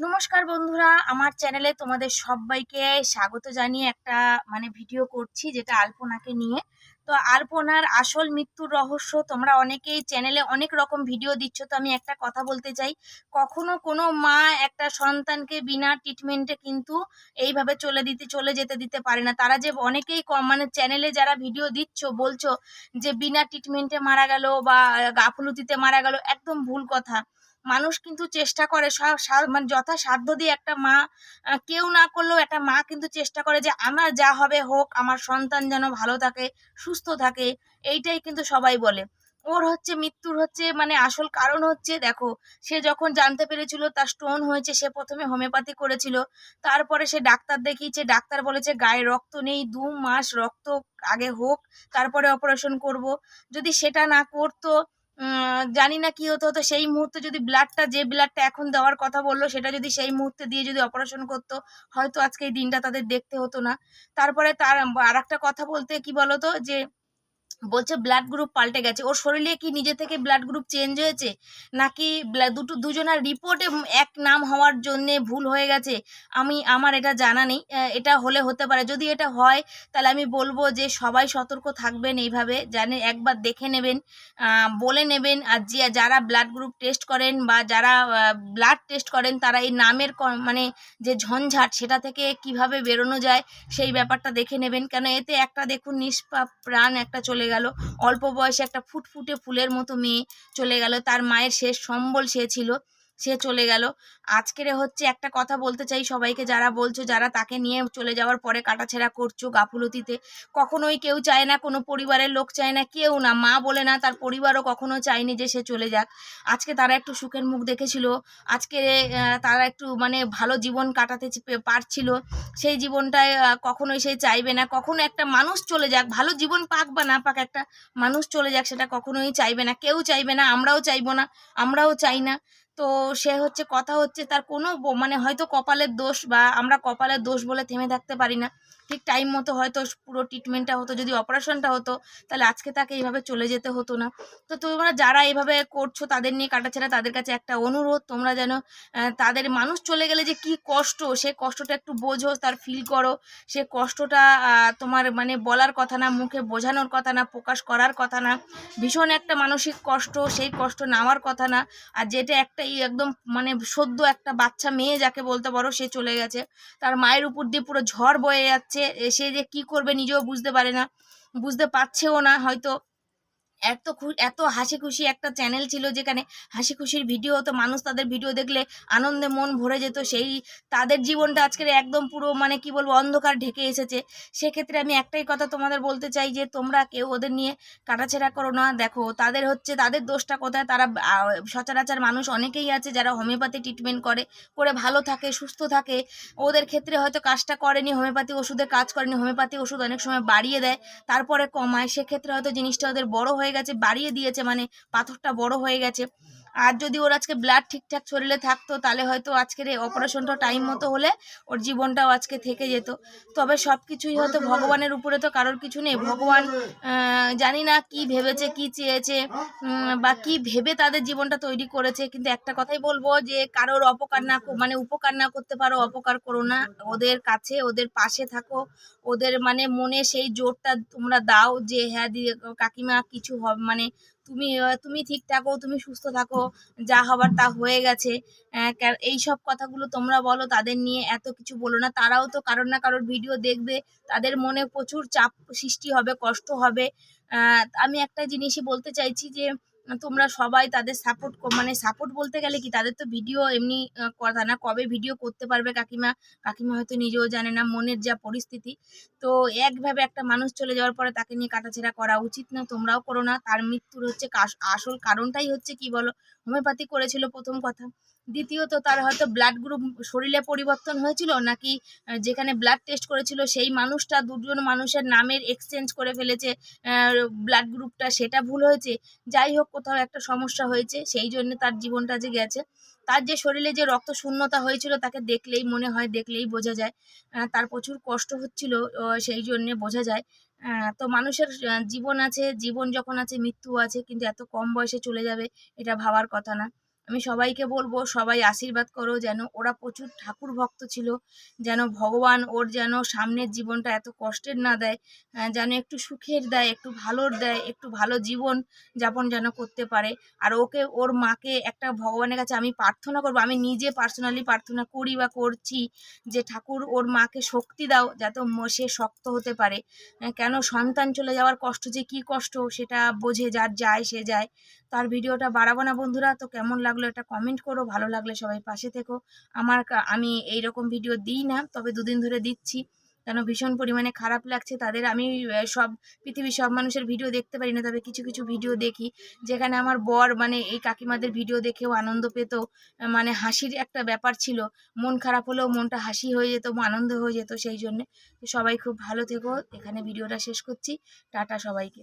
নমস্কার বন্ধুরা, আমার চ্যানেলে তোমাদের সবাইকে স্বাগত জানিয়ে একটা মানে ভিডিও করছি, যেটা আলপনাকে নিয়ে। তো আলপনার আসল মৃত্যুর রহস্য, তোমরা অনেকেই চ্যানেলে অনেক রকম ভিডিও দিচ্ছ, তো আমি একটা কথা বলতে চাই। কখনো কোনো মা একটা সন্তানকে বিনা ট্রিটমেন্টে কিন্তু এইভাবে চলে দিতে, চলে যেতে দিতে পারে না। তারা যে অনেকেই কম মানে চ্যানেলে যারা ভিডিও দিচ্ছ, বলছো যে বিনা ট্রিটমেন্টে মারা গেল বা গাফলতিতে মারা গেল, একদম ভুল কথা। মানুষ কিন্তু চেষ্টা করে সা- সা- মানে যথাসাধ্য দিয়ে একটা মা কেউ না করলেও একটা মা কিন্তু চেষ্টা করে যে আমার যা হবে হোক, আমার সন্তান যেন ভালো থাকে, সুস্থ থাকে, এইটাই কিন্তু সবাই বলে। ওর হচ্ছে মৃত্যুর হচ্ছে মানে আসল কারণ হচ্ছে, দেখো, সে যখন জানতে পেরেছিল তার স্টোন হয়েছে, সে প্রথমে হোমিওপ্যাথি করেছিল, তারপরে সে ডাক্তার দেখিয়েছে, ডাক্তার বলেছে গায়ে রক্ত নেই, দু মাস রক্ত আগে হোক, তারপরে অপারেশন করব। যদি সেটা না করতো জানি না কি হতো হতো। সেই মুহূর্তে যদি ব্লাডটা যে ব্লাডটা এখন দেওয়ার কথা বলল, সেটা যদি সেই মুহূর্তে দিয়ে যদি অপারেশন করতো, হয়তো আজকে এই দিনটা তাদের দেখতে হতো না। তারপরে তার আর একটা কথা বলতে, কি বলতো? যে বলছে ব্লাড গ্রুপ পাল্টে গেছে। ওর শরীরে কি নিজে থেকে ব্লাড গ্রুপ চেঞ্জ হয়েছে? নাকি দুটো দুজনের রিপোর্টে এক নাম হওয়ার জন্যে ভুল হয়ে গেছে? আমি, আমার এটা জানা নেই। এটা হলে হতে পারে। যদি এটা হয়, তাহলে আমি বলব যে সবাই সতর্ক থাকবেন এইভাবে। জানে, একবার দেখে নেবেন বলে নেবেন। আর যে, যারা ব্লাড গ্রুপ টেস্ট করেন বা যারা ব্লাড টেস্ট করেন, তারা এই নামের মানে যে ঝঞ্ঝাট, সেটা থেকে কীভাবে বেরোনো যায়, সেই ব্যাপারটা দেখে নেবেন। কেন, এতে একটা দেখুন নিষ্পাপ প্রাণ একটা চলে গেল। অল্প বয়সে একটা ফুটফুটে ফুলের মতো মেয়ে চলে গেল। তার মায়ের শেষ সম্বল সে ছিল। সে চলে গেল। আজকের হচ্ছে একটা কথা বলতে চাই সবাইকে, যারা বলছো, যারা তাকে নিয়ে চলে যাওয়ার পরে কাটাছেড়া করছ গাফুলতিতে। কখনোই কেউ চায় না, কোনো পরিবারের লোক চায় না, কেউ না। মা বলে না, তার পরিবারও কখনো চায়নি যে সে চলে যাক। আজকে তারা একটু সুখের মুখ দেখেছিল। আজকে তারা একটু মানে ভালো জীবন কাটাতে পারছিল। সেই জীবনটায় কখনোই সে চাইবে না। কখনো একটা মানুষ চলে যাক, ভালো জীবন পাক বা না পাক, একটা মানুষ চলে যাক, সেটা কখনোই চাইবে না। কেউ চাইবে না, আমরাও চাইব না, আমরাও চাই না। তো সে হচ্ছে কথা হচ্ছে তার কোনো মানে হয়তো কপালের দোষ বা আমরা কপালের দোষ বলে থেমে থাকতে পারি না। ঠিক টাইম মতো হয়তো পুরো ট্রিটমেন্টটা হতো, যদি অপারেশনটা হতো, তাহলে আজকে তাকে এইভাবে চলে যেতে হতো না। তো তোমরা যারা এইভাবে করছ, তাদের নিয়ে কাটাছেড়া তাদের কাছে একটা অনুরোধ, তোমরা যেন তাদের মানুষ চলে গেলে যে কি কষ্ট, সে কষ্টটা একটু বোঝো, তার ফিল করো। সে কষ্টটা তোমার মানে বলার কথা না, মুখে বোঝানোর কথা না, প্রকাশ করার কথা না। ভীষণ একটা মানসিক কষ্ট, সেই কষ্ট নেওয়ার কথা না। আর যেটা একটা একদম মানে সদ্য একটা বাচ্চা মেয়ে যাকে বলতে পারো সে চলে গেছে। তার মায়ের উপর দিয়ে পুরো ঝড় বয়ে যাচ্ছে। সে যে কি করবে নিজেও বুঝতে পারে না। বুঝতে পারছেও না হয়তো। এত এত হাসি খুশি একটা চ্যানেল ছিল যেখানে হাসি খুশির ভিডিও হতো, মানুষ তাদের ভিডিও দেখলে আনন্দে মন ভরে যেত। সেই তাদের জীবনটা আজকের একদম পুরো মানে কি বলব, অন্ধকার ঢেকে এসেছে। সেক্ষেত্রে আমি একটাই কথা তোমাদের বলতে চাই যে, তোমরা কেউ ওদের নিয়ে কাটাছেড়া করো না। দেখো, তাদের হচ্ছে, তাদের দোষটা কোথায়? তারা সচরাচর মানুষ অনেকেই আছে যারা হোমিওপ্যাথি ট্রিটমেন্ট করে করে ভালো থাকে, সুস্থ থাকে। ওদের ক্ষেত্রে হয়তো কাজটা করেনি হোমিওপ্যাথি ওষুধে কাজ করেনি হোমিওপ্যাথি ওষুধ অনেক সময় বাড়িয়ে দেয়, তারপরে কমায়। সেক্ষেত্রে হয়তো জিনিসটা ওদের বড় হয়ে গেছে বাড়িয়ে দিয়েছে মানে পাথরটা বড় হয়ে গেছে। আর যদি ওর আজকে ব্লাড ঠিকঠাক শরীরে থাকতো, তাহলে হয়তো আজকের এই অপারেশনটা টাইম মতো হলে ওর জীবনটাও আজকে থেকে যেত। তবে সব কিছুই হয়তো ভগবানের উপরে তো কারোর কিছু নেই। ভগবান জানি না কি ভেবেছে, কি চেয়েছে বা কি ভেবে তাদের জীবনটা তৈরি করেছে। কিন্তু একটা কথাই বলব যে কারোর অপকার না মানে উপকার না করতে পারো, অপকার করো না। ওদের কাছে, ওদের পাশে থাকো। ওদের মানে মনে সেই জোরটা তোমরা দাও যে হ্যাঁ কাকিমা, কিছু হবে মানে তুমি তুমি ঠিক থাকো, তুমি সুস্থ থাকো, যা হবার তা হয়ে গেছে। এই সব কথাগুলো তোমরা বলো, তাদের নিয়ে এত কিছু বলো না। তারাও তো কারোর না কারোর ভিডিও দেখবে, তাদের মনে প্রচুর চাপ সৃষ্টি হবে, কষ্ট হবে। আমি একটা জিনিসই বলতে চাইছি যে তোমরা সবাই তাদের সাপোর্ট মানে সাপোর্ট বলতে গেলে কি, তাদের তো ভিডিও এমনি কথা না কবে ভিডিও করতে পারবে কাকিমা? কাকিমা হয়তো নিজেও জানে না মনের যা পরিস্থিতি। তো একভাবে একটা মানুষ চলে যাওয়ার পরে তাকে নিয়ে কাটাছেড়া করা উচিত না, তোমরাও করো না। তার মৃত্যুর হচ্ছে আসল কারণটাই হচ্ছে কি বলো? হোমিওপ্যাথি করেছিল প্রথম কথা। দ্বিতীয়ত তার হয়তো ব্লাড গ্রুপ শরীরে পরিবর্তন হয়েছিল নাকি যেখানে ব্লাড টেস্ট করেছিল সেই মানুষটা, দুজন মানুষের নামের এক্সচেঞ্জ করে ফেলেছে ব্লাড গ্রুপটা সেটা ভুল হয়েছে। যাই হোক, কোথাও একটা সমস্যা হয়েছে, সেই জন্য তার জীবনটা যে গেছে। তার যে শরীরে যে রক্ত শূন্যতা হয়েছিল, তাকে দেখলেই মনে হয়, দেখলেই বোঝা যায়। তার প্রচুর কষ্ট হচ্ছিল সেই জন্যে বোঝা যায়। তো মানুষের জীবন আছে, জীবন যখন আছে, মৃত্যু আছে, কিন্তু এত কম বয়সে চলে যাবে, এটা ভাবার কথা না। আমি সবাইকে বলব, সবাই আশীর্বাদ করো যেন ওরা প্রচুর ঠাকুর ভক্ত ছিল, যেন ভগবান ওর যেন সামনের জীবনটা এত কষ্টের না দেয় যেন একটু সুখের দেয়, একটু ভালোর দেয়, একটু ভালো জীবন যাপন যেন করতে পারে। আর ওকে, ওর মাকে একটা ভগবানের কাছে আমি প্রার্থনা করব, আমি নিজে পার্সোনালি প্রার্থনা করি বা করছি যে ঠাকুর ওর মাকে শক্তি দাও যাতে সে শক্ত হতে পারে। কেন সন্তান চলে যাওয়ার কষ্ট যে কি কষ্ট সেটা বোঝে, যার যায় সে যায়। তার ভিডিওটা বাড়াবো না বন্ধুরা, তো কেমন লাগল এটা কমেন্ট করো, ভালো লাগলে সবাই পাশে থেকো। আমার আমি এই রকম ভিডিও দিই না, তবে দুদিন ধরে দিচ্ছি। কেন ভীষণ পরিমাণে খারাপ লাগছে তাদের। আমি সব, পৃথিবীর সব মানুষের ভিডিও দেখতে পারি না, তবে কিছু কিছু ভিডিও দেখি। যেখানে আমার বর মানে এই কাকিমাদের ভিডিও দেখেও আনন্দ পেত। মানে হাসির একটা ব্যাপার ছিল। মন খারাপ হলেও মনটা হাসি হয়ে যেত আনন্দ হয়ে যেত সেই জন্যে। সবাই খুব ভালো থেকো। এখানে ভিডিওটা শেষ করছি। টাটা সবাইকে।